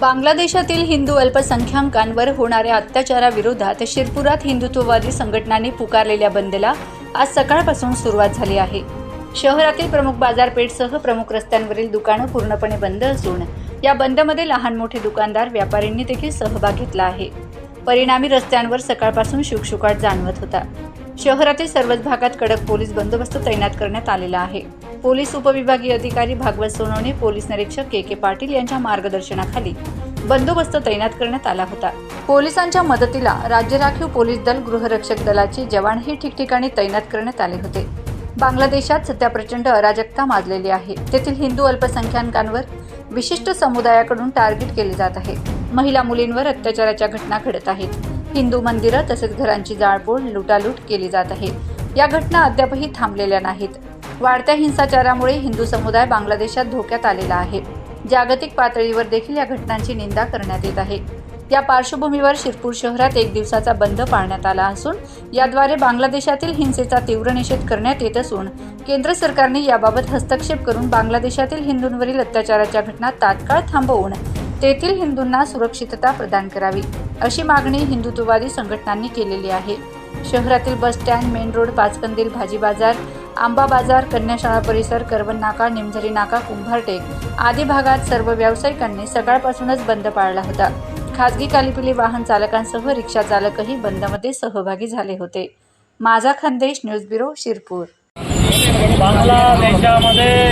बांगलादेशातील हिंदू अल्पसंख्याकांवर होणाऱ्या अत्याचाराविरोधात शिरपुरात हिंदुत्ववादी संघटनांनी पुकारलेल्या बंदला आज सकाळपासून सुरुवात झाली आहे. शहरातील प्रमुख बाजारपेठसह प्रमुख रस्त्यांवरील दुकानं पूर्णपणे बंद असून या बंदमध्ये लहान मोठे दुकानदार व्यापाऱ्यांनी देखील सहभाग घेतला आहे. परिणामी रस्त्यांवर सकाळपासून शुकशुकाट जाणवत होता. शहरातील सर्वच भागात कडक पोलीस बंदोबस्त तैनात करण्यात आलेला आहे. पोलीस उपविभागीय अधिकारी भागवत सोनवणे पोलीस निरीक्षक के के पाटील यांच्या मार्गदर्शनाखाली बंदोबस्त तैनात करण्यात आला होता. पोलिसांच्या मदतीला राज्य राखीव पोलीस दल गृहरक्षक दलाचे जवानही ठिकठिकाणी तैनात करण्यात आले होते. बांगलादेशात सध्या प्रचंड अराजकता माजलेली आहे. तेथील हिंदू अल्पसंख्याकांवर विशिष्ट समुदायाकडून टार्गेट केले जात आहे. महिला मुलींवर अत्याचाराच्या घटना घडत आहेत. हिंदू मंदिरं तसेच घरांची जाळपोळ लुटालूट केली जात आहे. या घटना अद्यापही थांबलेल्या नाहीत. वाढत्या हिंसाचारामुळे हिंदू समुदाय बांगलादेशात धोक्यात आलेला आहे. जागतिक पातळीवर देखील या घटनांची निंदा करण्यात येत आहे. या पार्श्वभूमीवर शिरपूर शहरात एक दिवसाचा बंद पाळण्यात आला असून याद्वारे बांगलादेशातील हिंसेचा तीव्र निषेध करण्यात येत असून केंद्र सरकारने याबाबत हस्तक्षेप करून बांगलादेशातील हिंदूंवरील अत्याचाराच्या घटना तात्काळ थांबवून तेथील हिंदूंना सुरक्षितता प्रदान करावी अशी मागणी हिंदुत्ववादी संघटनांनी केलेली आहे. शहरातील bus stand main road Pachkandil भाजी बाजार आंबा बाजार कन्याशाळा परिसर करवन नाका निमझरी नाका कुंभारटेक आदी भागात सर्व व्यावसायिकांनी सकाळपासूनच बंद पाळला होता. खासगी कालिपिली वाहन चालकांसह रिक्षा चालकही बंदमध्ये सहभागी झाले होते. माझा खानदेश न्यूज ब्युरो शिरपूर. बांगलादेशामध्ये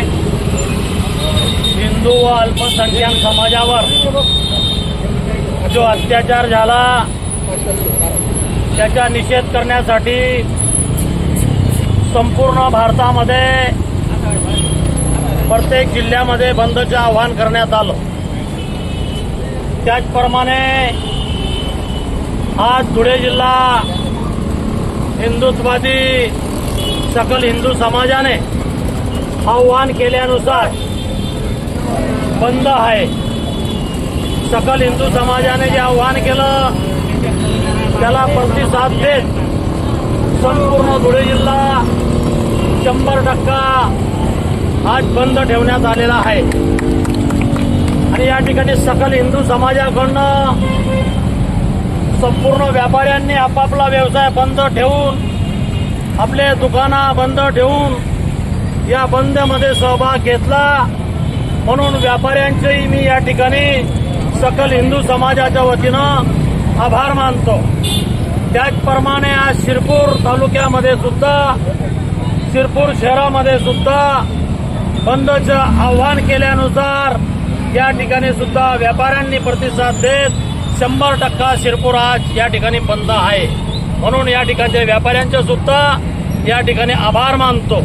हिंदू व अल्पसंख्याक समाजावर जो अत्याचार झाला त्याचा निषेध करण्यासाठी संपूर्ण भारतामध्ये प्रत्येक जिल्ह्यामध्ये बंदचं आवाहन करण्यात आलं. त्याचप्रमाणे आज धुळे जिल्हा हिंदुत्ववादी सकल हिंदू समाजाने आव्हान केल्यानुसार बंद आहे. सकल हिंदू समाजाने जे आव्हान केलं त्याला प्रतिसाद देत संपूर्ण धुळे जिल्हा शंभर टक्का आज बंद ठेवण्यात आलेला आहे. आणि या ठिकाणी सकल हिंदू समाजाकडनं संपूर्ण व्यापाऱ्यांनी आपापला व्यवसाय बंद ठेवून आपले दुकानं बंद ठेवून या बंदमध्ये सहभाग घेतला. म्हणून व्यापाऱ्यांचेही मी या ठिकाणी सकल हिंदू समाजाच्या वतीनं आभार मानतो. त्याचप्रमाणे आज शिरपूर तालुक्यामध्ये सुद्धा शिरपूर शहरामध्ये सुद्धा बंदचं आव्हान केल्यानुसार या ठिकाणी सुद्धा व्यापाऱ्यांनी प्रतिसाद देत शंभर टक्का शिरपूर आज या ठिकाणी बंद आहे. म्हणून या ठिकाणच्या व्यापाऱ्यांचे सुद्धा या ठिकाणी आभार मानतो.